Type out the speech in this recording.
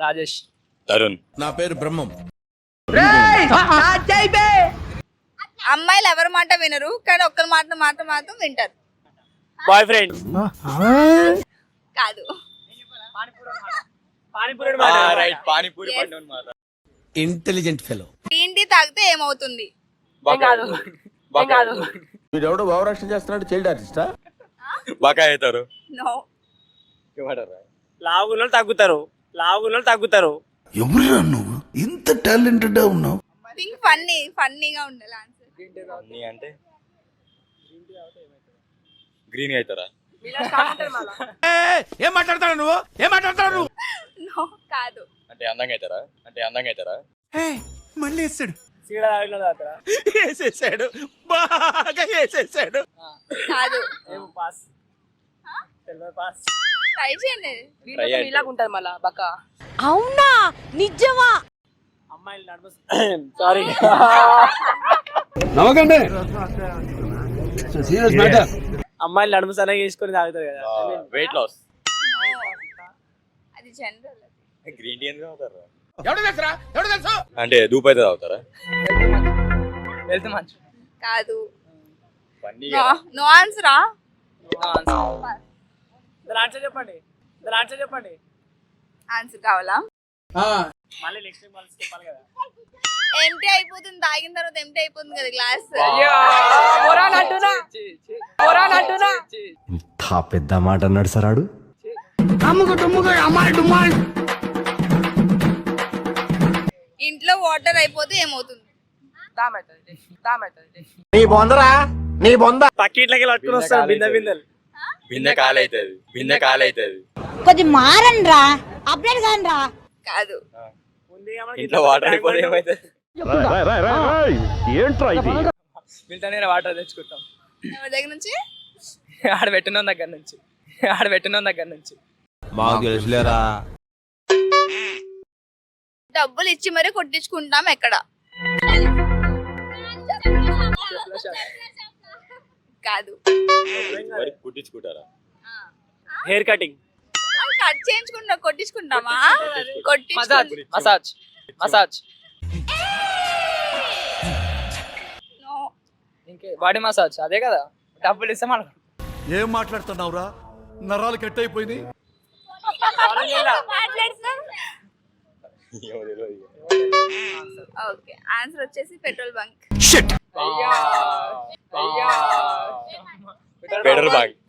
రాజేష్. తరుణ్. నా పేరు బ్రహ్మం. అమ్మాయిలు ఎవరి మాట వినరు కానీ ఒక్కరి మాట మాత్రం మాత్రం వింటారు. బాయ్ ఫ్రెండ్ కాదు. ఇంటెలిజెంట్ ఫెలో గ్రీన్ టీ తాగితే ఏమవుతుంది? కాదు. కాదు. వీడెవడో భావరక్షణ చేస్తున్నాడు చైల్డ్ ఆర్టిస్టా బకాయి అవుతారు. నో లావుగున్న తగ్గుతారు. లావుగున్న తగ్గుతారు. ఎవరురా నువ్వు? ఇంత టాలెంటెడ్ ఉన్నావు. థింక్ ఫన్నీ ఫన్నీగా ఉండాలి ఆన్సర్ నీ అంటే? గ్రీన్ అవుతారా? ఏం మాట్లాడతాడు నువ్వు? ఏం మాట్లాడతాడు నువ్వు? నో కాదు. అంటే అందంగా అవుతారా? అంటే అందంగా అవుతారా? మళ్ళీ వేసాడు సీడ తాగిన తాగుతారా వేసేసాడు. బాగా వేసేసాడు. కాదు. ఏమో పాస్ తెలియదు పాస్ ట్రై చేయండి. ఇలాగ ఉంటది మళ్ళా బక్క. అవునా? నిజమా? అమ్మాయిలు నడుము సారీ అమ్మాయిలు నడుము సన్నగా వేసుకొని తాగుతారు కదా. వెయిట్ లాస్ అది జనరల్ గ్రీన్ టీ ఎందుకు అవుతారా ఎవడు తెలుసురా? ఎవడు తెలుసు? అంటే దూపు అయితే తాగుతారా? వెళ్తే మంచి. కాదు. నో నో ఆన్సరా దాని ఆన్సర్ చెప్పండి. దాని ఆన్సర్ చెప్పండి. ఆన్సర్ కావాలా? మళ్ళీ నెక్స్ట్ టైం మళ్ళీ చెప్పాలి కదా. ఎంటీ అయిపోతుంది తాగిన తర్వాత ఎంటీ అయిపోతుంది కదా గ్లాస్ ఇంత పెద్ద మాట అన్నాడు సరాడు ఇంట్లో వాటర్ అయిపోతే ఏమవుతుంది? దామైతుంది దామైతుంది పక్కిట్లకి పట్టుకుని వస్తారు బిందె బిందెలు. బిందె కాలు అవుతుంది బిందె కాలు అవుతుంది కొద్ది మారండి రా అప్డేట్ కాని రా కాదు ఇంట్లో వాటర్ అయిపోతే ఏమైతుంది? మిగతా వాటర్ తెచ్చుకుంటాం. ఎవరి దగ్గర నుంచి? ఆడ పెట్టిన దగ్గర నుంచి. ఆడ పెట్టిన దగ్గర నుంచి. మాకు తెలుసులేరా. డబ్బులు ఇచ్చి మరీ కొట్టించుకుంటాం ఎక్కడ? కాదు. మరి కుట్టించుకుంటారా? Hair cutting. కట్ చేయించుకుంటా కొట్టించుకుంటామా మసాజ్ కొట్టించుకుంటాం మసాజ్. మసాజ్ ఇంకే బాడీ మసాజ్ అదే కదా? డబ్బులు ఇస్తే మనకు ఏం మాట్లాడుతున్నావురా? నరాలు కట్ అయిపోయింది. ఓకే ఆన్సర్ వచ్చేసి పెట్రోల్ బంక్. Petrol bunk